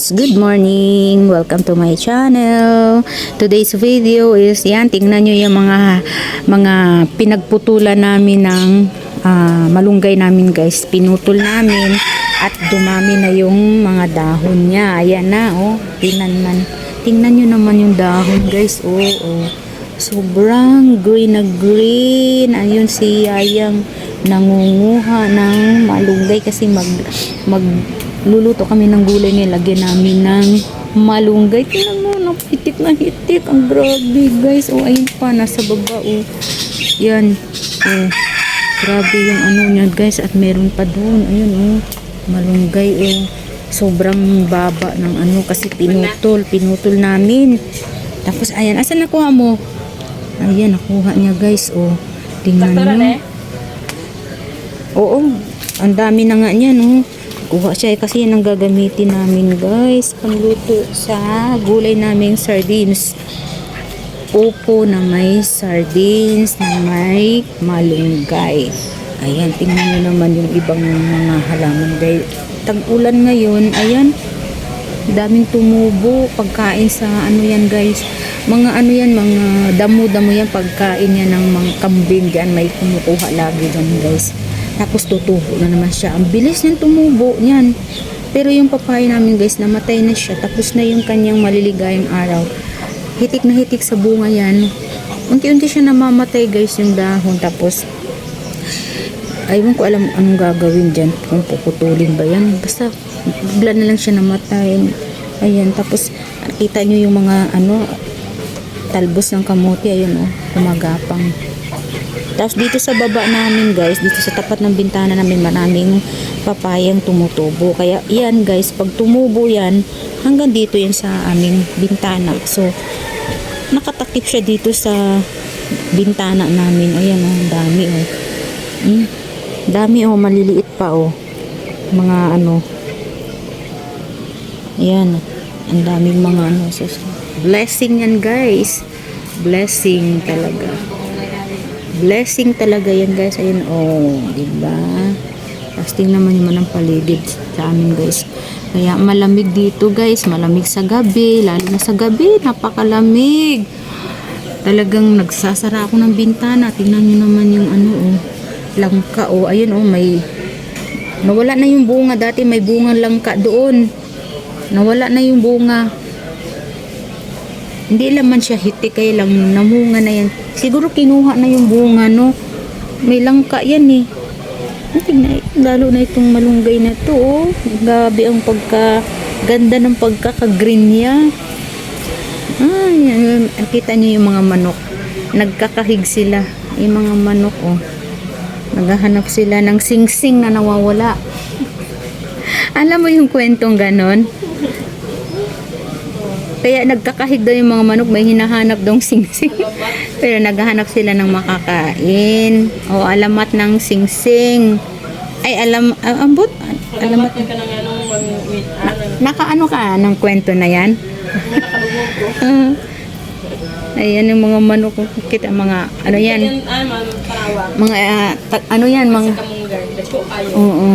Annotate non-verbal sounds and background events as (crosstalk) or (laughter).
guys, good morning. Welcome to my channel. Today's video is yan, tingnan nyo yung mga mga pinagputulan namin ng ah, malunggay namin guys. Pinutol namin at dumami na yung mga dahon niya. Ayan na, oh. Tingnan man. Tingnan nyo naman yung dahon guys. Oh, oh. Sobrang green na green. Ayun si Yayang nangunguha ng malunggay kasi mag magluluto kami ng gulay nilagyan namin ng malunggay. Tingnan mo, napitik na hitik. Ang grabe guys. Oh, ayun pa, nasa baba. Oh. Yan. Oh. Grabe yung ano niya guys. At meron pa doon. Ayun oh. Malunggay oh. Sobrang baba ng ano kasi pinutol. Pinutol namin. Tapos ayan. Asan nakuha mo? Ayan, nakuha niya guys. Oh. Tingnan mo. Oo, ang dami na nga niya, no? Kuha siya eh, kasi yan ang gagamitin namin, guys. Pangluto sa gulay naming sardines. Upo na may sardines, na may malunggay. Ayan, tingnan nyo naman yung ibang mga halaman, guys. Tag-ulan ngayon, ayan. Daming tumubo, pagkain sa ano yan, guys. Mga ano yan, mga damo-damo yan, pagkain yan ng mga kambing. Diyan may kumukuha lagi dyan, guys. Tapos tutubo na naman siya. Ang bilis niyang tumubo niyan. Pero yung papaya namin guys, namatay na siya. Tapos na yung kanyang maliligayang araw. Hitik na hitik sa bunga yan. Unti-unti siya namamatay guys yung dahon. Tapos, ayun ko alam anong gagawin dyan. Kung puputulin ba yan. Basta, bigla na lang siya namatay. Ayan, tapos, kita nyo yung mga ano, talbos ng kamote. Ayun oh, kumagapang. Tapos dito sa baba namin guys, dito sa tapat ng bintana namin maraming papayang tumutubo. Kaya yan guys, pag tumubo yan, hanggang dito yan sa aming bintana. So, nakatakip siya dito sa bintana namin. Ayan oh, dami oh. Hmm, dami oh, maliliit pa oh. Mga ano. Ayan. Ang daming mga ano. So, blessing yan guys. Blessing talaga. Blessing talaga yan guys. Ayun oh di ba tapos tingnan naman naman ang paligid sa amin guys. Kaya malamig dito guys. Malamig sa gabi lalo na sa gabi. Napakalamig. Talagang nagsasara ako ng bintana. Tingnan nyo naman yung ano oh langka oh. Ayun oh may nawala na yung bunga. Dati may bunga langka doon. Nawala na yung bunga hindi naman siya hitik kaya lang namunga na yan. Siguro kinuha na yung bunga no. May langka yan eh. Tingnan, lalo na itong malunggay na to oh. Gabi ang pagka ganda ng pagkaka-green niya. Ay, yan. kita niyo yung mga manok. Nagkakahig sila. Yung mga manok oh. Naghahanap sila ng singsing na nawawala. (laughs) Alam mo yung kwentong ganon? Kaya nagkakahig daw yung mga manok, may hinahanap dong singsing. (laughs) Pero naghahanap sila ng makakain. O alamat ng singsing. Ay, alam, ah, ambot. Alamat. ka na nga nung mag-wait. Nakaano ka ng kwento na yan? (laughs) Ah. Ayan yung mga manok. Kita mga, ano yan? Ah. Mga, ah, ta- ano yan? Mga, oo.